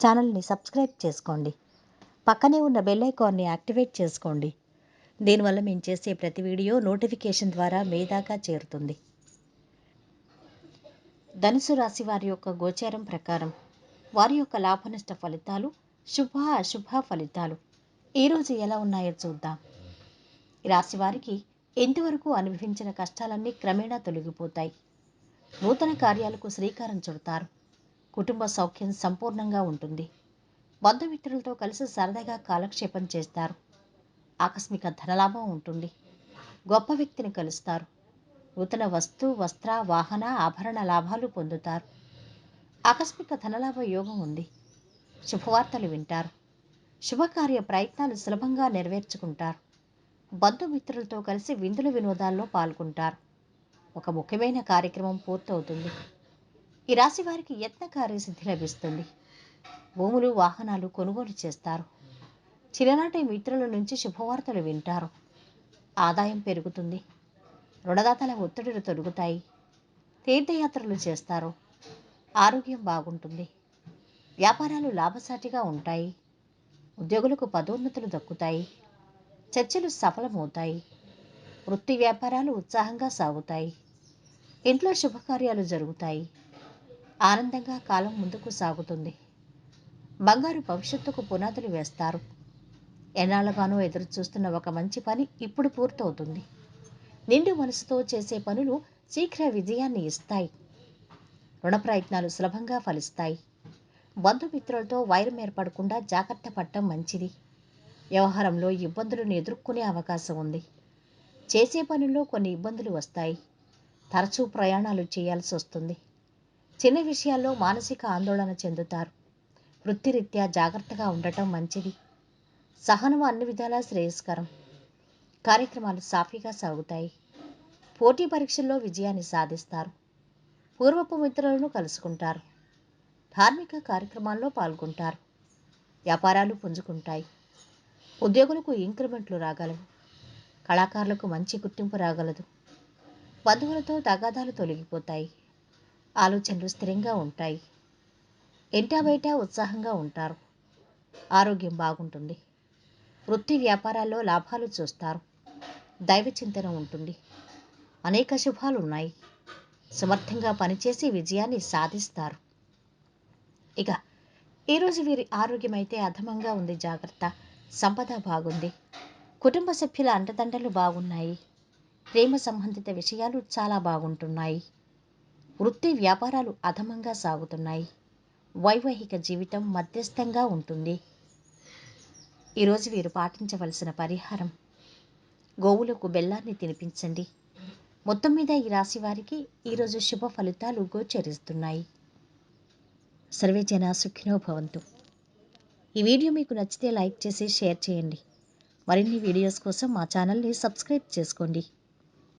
ఛానల్ని సబ్స్క్రైబ్ చేసుకోండి. పక్కనే ఉన్న బెల్ ఐకాన్ని యాక్టివేట్ చేసుకోండి. దీనివల్ల మేము చేసే ప్రతి వీడియో నోటిఫికేషన్ ద్వారా మీ దాకా చేరుతుంది. ధనుసు రాశి వారి యొక్క గోచారం ప్రకారం వారి యొక్క లాభనష్ట ఫలితాలు శుభ అశుభ ఫలితాలు. ఈరోజు ఎలా ఉన్నాయో చూద్దాం. రాశి వారికి ఎంతవరకు అనుభవించిన కష్టాలన్నీ క్రమేణా తొలగిపోతాయి. నూతన కార్యాలకు శ్రీకారం చుడతారు. కుటుంబ సౌఖ్యం సంపూర్ణంగా ఉంటుంది. బంధుమిత్రులతో కలిసి సరదాగా కాలక్షేపం చేస్తారు. ఆకస్మిక ధనలాభం ఉంటుంది. గొప్ప వ్యక్తిని కలుస్తారు. నూతన వస్తు వస్త్ర వాహన ఆభరణ లాభాలు పొందుతారు. ఆకస్మిక ధనలాభ యోగం ఉంది. శుభవార్తలు వింటారు. శుభకార్య ప్రయత్నాలు సులభంగా నెరవేర్చుకుంటారు. బంధుమిత్రులతో కలిసి విందుల వినోదాల్లో పాల్గొంటారు. ఒక ముఖ్యమైన కార్యక్రమం పూర్తవుతుంది. ఈ రాశి వారికి యత్న కార్యసిద్ధి లభిస్తుంది. భూములు వాహనాలు కొనుగోలు చేస్తారు. చిన్ననాటి మిత్రుల నుంచి శుభవార్తలు వింటారు. ఆదాయం పెరుగుతుంది. రుణదాతల ఒత్తిడులు తొలుగుతాయి. తీర్థయాత్రలు చేస్తారు. ఆరోగ్యం బాగుంటుంది. వ్యాపారాలు లాభసాటిగా ఉంటాయి. ఉద్యోగులకు పదోన్నతులు దక్కుతాయి. చర్చలు సఫలమవుతాయి. వృత్తి వ్యాపారాలు ఉత్సాహంగా సాగుతాయి. ఇంట్లో శుభకార్యాలు జరుగుతాయి. ఆనందంగా కాలం ముందుకు సాగుతుంది. బంగారు భవిష్యత్తుకు పునాదులు వేస్తారు. ఎన్నాళ్ళగానో ఎదురు చూస్తున్న ఒక మంచి పని ఇప్పుడు పూర్తవుతుంది. నిండు మనసుతో చేసే పనులు శీఘ్ర విజయాన్ని ఇస్తాయి. రుణ ప్రయత్నాలు సులభంగా ఫలిస్తాయి. బంధుమిత్రులతో వైరం ఏర్పడకుండా జాగ్రత్త పడటం మంచిది. వ్యవహారంలో ఇబ్బందులను ఎదుర్కొనే అవకాశం ఉంది. చేసే పనుల్లో కొన్ని ఇబ్బందులు వస్తాయి. తరచూ ప్రయాణాలు చేయాల్సి వస్తుంది. చిన్న విషయాల్లో మానసిక ఆందోళన చెందుతారు. వృత్తిరీత్యా జాగ్రత్తగా ఉండటం మంచిది. సహనం అన్ని విధాలా శ్రేయస్కరం. కార్యక్రమాలు సాఫీగా సాగుతాయి. పోటీ పరీక్షల్లో విజయాన్ని సాధిస్తారు. పూర్వపు మిత్రులను కలుసుకుంటారు. ధార్మిక కార్యక్రమాల్లో పాల్గొంటారు. వ్యాపారాలు పుంజుకుంటాయి. ఉద్యోగులకు ఇంక్రిమెంట్లు రాగలవు. కళాకారులకు మంచి గుర్తింపు రాగలదు. బంధువులతో తగాదాలు తొలగిపోతాయి. ఆలోచనలు స్థిరంగా ఉంటాయి. ఇంటా బయట ఉత్సాహంగా ఉంటారు. ఆరోగ్యం బాగుంటుంది. వృత్తి వ్యాపారాల్లో లాభాలు చూస్తారు. దైవ చింతన ఉంటుంది. అనేక శుభాలు ఉన్నాయి. సమర్థంగా పనిచేసి విజయాన్ని సాధిస్తారు. ఇక ఈరోజు వీరి ఆరోగ్యం అయితే అధమంగా ఉంది. జాగ్రత్త. సంపద బాగుంది. కుటుంబ సభ్యుల అండదండలు బాగున్నాయి. ప్రేమ సంబంధిత విషయాలు చాలా బాగుంటున్నాయి. వృత్తి వ్యాపారాలు అధమంగా సాగుతున్నాయి. వైవాహిక జీవితం మధ్యస్థంగా ఉంటుంది. ఈరోజు వీరు పాటించవలసిన పరిహారం గోవులకు బెల్లాన్ని తినిపించండి. మొత్తం మీద ఈ రాశి వారికి ఈరోజు శుభ ఫలితాలు గోచరిస్తున్నాయి. సర్వే జన సుఖినో భవంతు. ఈ వీడియో మీకు నచ్చితే లైక్ చేసి షేర్ చేయండి. మరిన్ని వీడియోస్ కోసం మా ఛానల్ని సబ్స్క్రైబ్ చేసుకోండి.